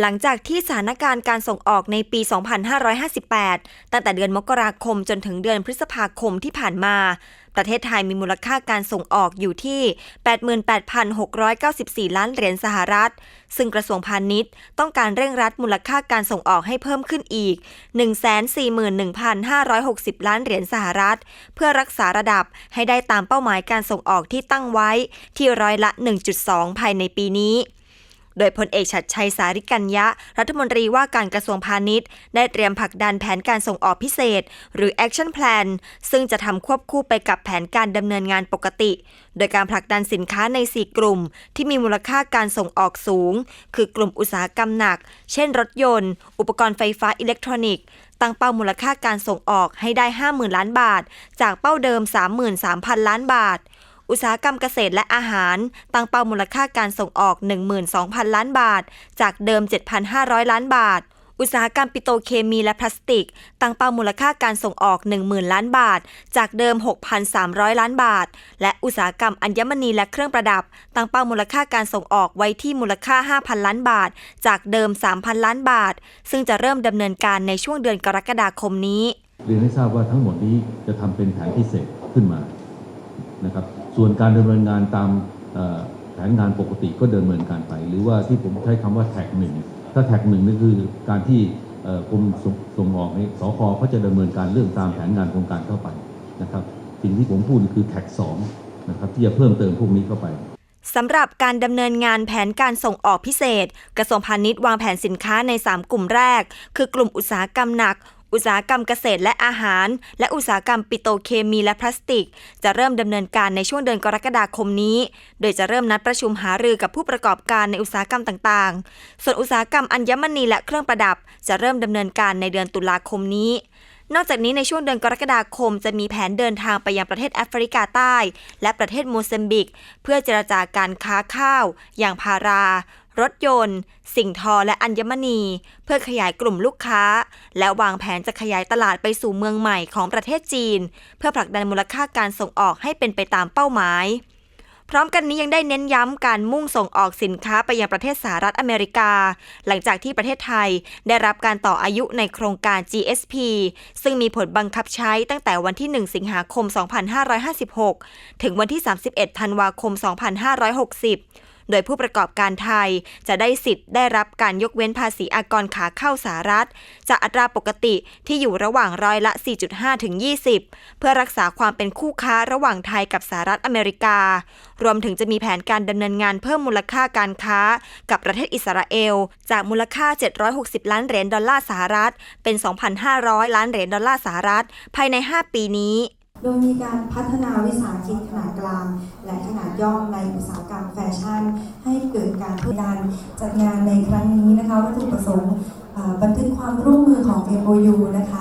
หลังจากที่สถานการณ์การส่งออกในปี 2558 ตั้งแต่เดือนมกราคมจนถึงเดือนพฤษภาคมที่ผ่านมา ประเทศไทยมีมูลค่าการส่งออกอยู่ที่ 88,694 ล้านเหรียญสหรัฐ ซึ่งกระทรวงพาณิชย์ ต้องการเร่งรัดมูลค่าการส่งออกให้เพิ่มขึ้นอีก 141,560 ล้านเหรียญสหรัฐ เพื่อรักษาระดับให้ได้ตามเป้าหมายการส่งออกที่ตั้งไว้ที่ร้อยละ 1.2 ภายในปีนี้ โดยพลเอกชัดชัยสาริกัญญะ รัฐมนตรีว่าการกระทรวงพาณิชย์ ได้เตรียมผลักดันแผนการส่งออกพิเศษ หรือ Action Plan ซึ่งจะทำควบคู่ไปกับแผนการดำเนินงานปกติ โดยการผลักดันสินค้าใน 4 กลุ่ม ที่มีมูลค่าการส่งออกสูง คือกลุ่มอุตสาหกรรมหนัก เช่น รถยนต์ อุปกรณ์ไฟฟ้าอิเล็กทรอนิกส์ตั้งเป้ามูลค่าการส่งออกให้ได้ 50,000 ล้านบาท จากเป้าเดิม 33,000 ล้านบาท อุตสาหกรรมเกษตรและอาหาร ตั้งเป้ามูลค่าการส่งออก 12,000 ล้านบาท จากเดิม 7,500 ล้านบาทอุตสาหกรรมปิโตรเคมีและพลาสติก ตั้งเป้ามูลค่าการส่งออก 10,000 ล้านบาท จากเดิม 6,300 ล้านบาท และอุตสาหกรรมอัญมณีและเครื่องประดับ ตั้งเป้ามูลค่าการส่งออกไว้ที่มูลค่า 5,000 ล้านบาท จากเดิม 3,000 ล้านบาท ซึ่งจะเริ่มดำเนินการในช่วงเดือนกรกฎาคมนี้ เรียนให้ทราบว่าทั้งหมดนี้จะทำเป็นแผนพิเศษขึ้นมานะครับ ส่วนการดำเนินงานตามแผนงานปกติก็ดำเนินการไป หรือว่าที่ผมใช้คำว่าแท็กหนึ่งถ้าแท็กหนึ่งนี่คือการที่กรมส่งส่งออกในสคเขาจะดำเนินการเรื่องตามแผนงานโครงการเข้าไปนะครับสิ่งที่ผมพูดคือแท็กสองนะครับที่จะเพิ่มเติมพวกนี้เข้าไปสำหรับการดำเนินงานแผนการส่งออกพิเศษ กระทรวงพาณิชย์วางแผนสินค้าใน 3 กลุ่มแรก คือกลุ่มอุตสาหกรรมหนัก อุตสาหกรรมเกษตรและอาหาร และอุตสาหกรรมปิโตเคมีและพลาสติก จะเริ่มดำเนินการในช่วงเดือนกรกฎาคมนี้ โดยจะเริ่มนัดประชุมหารือกับผู้ประกอบการในอุตสาหกรรมต่างๆ ส่วนอุตสาหกรรมอัญมณีและเครื่องประดับ จะเริ่มดำเนินการในเดือนตุลาคมนี้ นอกจากนี้ในช่วงเดือนกรกฎาคมจะมีแผนเดินทางไปยังประเทศแอฟริกาใต้ และประเทศโมซัมบิก เพื่อเจรจาการค้าข้าว อย่างพารา รถยนต์ สิ่งทอและอัญมณี เพื่อขยายกลุ่มลูกค้า และวางแผนจะขยายตลาดไปสู่เมืองใหม่ของประเทศจีน เพื่อผลักดันมูลค่าการส่งออกให้เป็นไปตามเป้าหมาย พร้อมกันนี้ยังได้เน้นย้ำการมุ่งส่งออกสินค้าไปยังประเทศสหรัฐอเมริกา หลังจากที่ประเทศไทยได้รับการต่ออายุในโครงการ GSP ซึ่งมีผลบังคับใช้ตั้งแต่วันที่ 1 สิงหาคม 2556 ถึงวันที่ 31 ธันวาคม 2560 โดยผู้ประกอบการไทย จะได้สิทธิ์ได้รับการยกเว้นภาษีอากรขาเข้าสหรัฐ จากอัตราปกติที่อยู่ระหว่างร้อยละ 4.5 ถึง 20 เพื่อรักษาความเป็นคู่ค้าระหว่างไทยกับสหรัฐอเมริกา รวมถึงจะมีแผนการดำเนินงานเพิ่มมูลค่าการค้า กับประเทศอิสราเอล จากมูลค่า 760 ล้านเหรียญดอลลาร์สหรัฐ เป็น 2,500 ล้านเหรียญดอลลาร์สหรัฐ ภายใน 5 ปีนี้ โดยมีการพัฒนาวิสาหกิจขนาดกลาง และขนาดย่อมในอุตสาหกรรมแฟชั่น ให้เกิดการเพิ่มการจัดงานในครั้งนี้นะคะวัตถุประสงค์บันทึกความร่วมมือของ MOU นะคะ